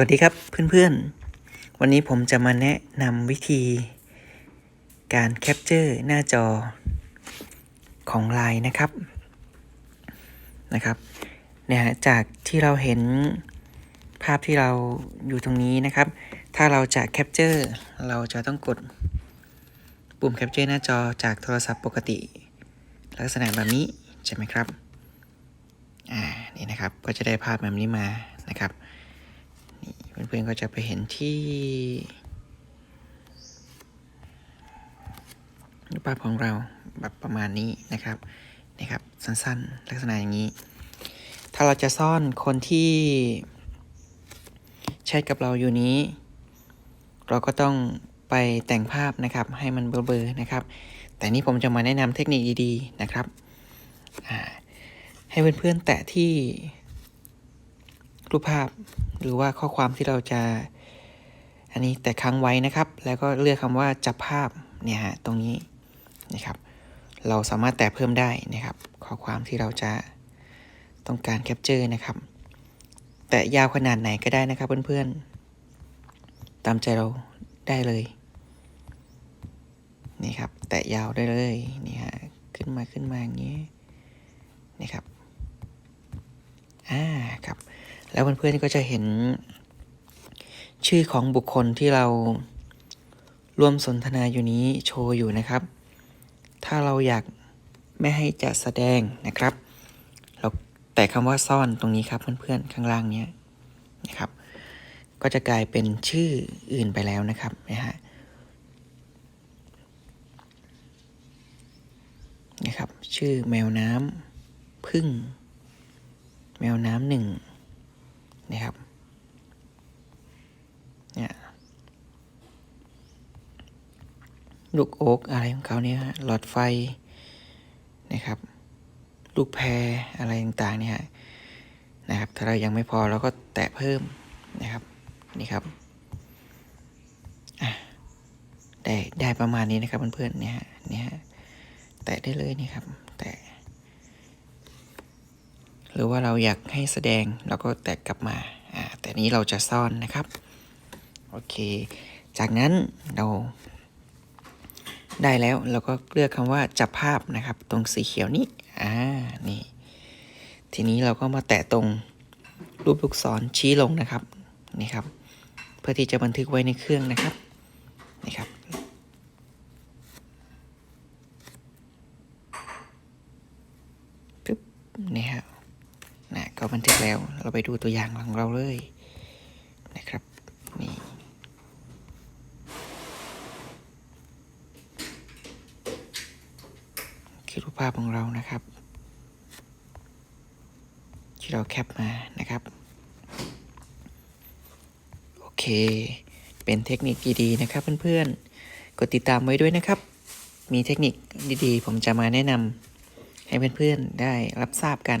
วัสดีครับเพื่อนๆ วันนี้ผมจะมาแนะนำวิธีการแคปเจอร์หน้าจอของ Line นะครับนะครับเนี่ยจากที่เราเห็นภาพที่เราอยู่ตรงนี้นะครับ ถ้าเราจะแคปเจอร์เราจะต้องกดปุ่มแคปเจอร์หน้าจอจากโทรศัพท์ปกติ ลักษณะแบบนี้ใช่ไหมครับอ่านี่นะครับก็จะได้ภาพแบบนี้มานะครับ เพื่อนๆก็จะไปเห็นที่รูปภาพของเราแบบประมาณนี้นะครับนะครับ สั้นๆ ลักษณะอย่างนี้ ถ้าเราจะซ่อนคนที่แชทกับเราอยู่นี้ เราก็ต้องไปแต่งภาพนะครับ ให้มันเบลอๆนะครับ แต่นี่ผมจะมาแนะนำเทคนิคดีๆนะครับให้เพื่อนๆแตะที่ รูปภาพหรือว่าข้อความที่เราจะ อันนี้แต่ค้างไว้นะครับ แล้วก็เลือกคำว่าจับภาพเนี่ยฮะตรงนี้นะครับ เราสามารถแตะเพิ่มได้นะครับ ข้อความที่เราจะต้องการแคปเจอร์นะครับ แต่ยาวขนาดไหนก็ได้นะครับเพื่อนๆ ตามใจเราได้เลย นี่ครับ แตะยาวได้เลยนี่ฮะขึ้นมาขึ้นมาอย่างนี้นี่ครับ อ่าครับ แล้วเพื่อนๆก็จะเห็นชื่อของบุคคลที่เราร่วมสนทนาอยู่นี้โชว์อยู่นะครับ ถ้าเราอยากไม่ให้จะแสดงนะครับ เราแต่คำว่าซ่อนตรงนี้ครับเพื่อนๆข้างล่างเนี้ยนะครับ ก็จะกลายเป็นชื่ออื่นไปแล้วนะครับนะฮะนะครับ ชื่อแมวน้ำพึ่ง แมวน้ำหนึ่ง นะครับ เนี่ยลูกโอ๊กอะไรของเขาเนี่ยหลอดไฟนะครับ ลูกแพรอะไรต่างๆเนี่ยนะครับ ถ้าเรายังไม่พอเราก็แตะเพิ่มนะครับ นี่ครับได้ได้ประมาณนี้นะครับเพื่อนๆเนี่ยเนี่ยแตะได้เลยนี่ครับ หรือว่าเราอยากให้แสดงเราก็แตะกลับมาอ่าแต่นี้เราจะซ่อนนะครับโอเค จากนั้นเราได้แล้วเราก็เลือกคำว่าจับภาพนะครับ ตรงสีเขียวนี้อ่านี่ทีนี้เราก็มาแตะตรงรูปลูกศรชี้ลงนะครับนี่ครับ เพื่อที่จะบันทึกไว้ในเครื่องนะครับนี่ครับปึ๊บนี่ครั บนะก็บันทึกแล้ว เราไปดูตัวอย่างของเราเลยนะครับ นี่ คือรูปภาพของเรานะครับ ที่เราแคปมานะครับ โอเค เป็นเทคนิคดีๆนะครับเพื่อนๆ กดติดตามไว้ด้วยนะครับ มีเทคนิคดีๆ ผมจะมาแนะนำให้เพื่อนๆ ได้รับทราบกัน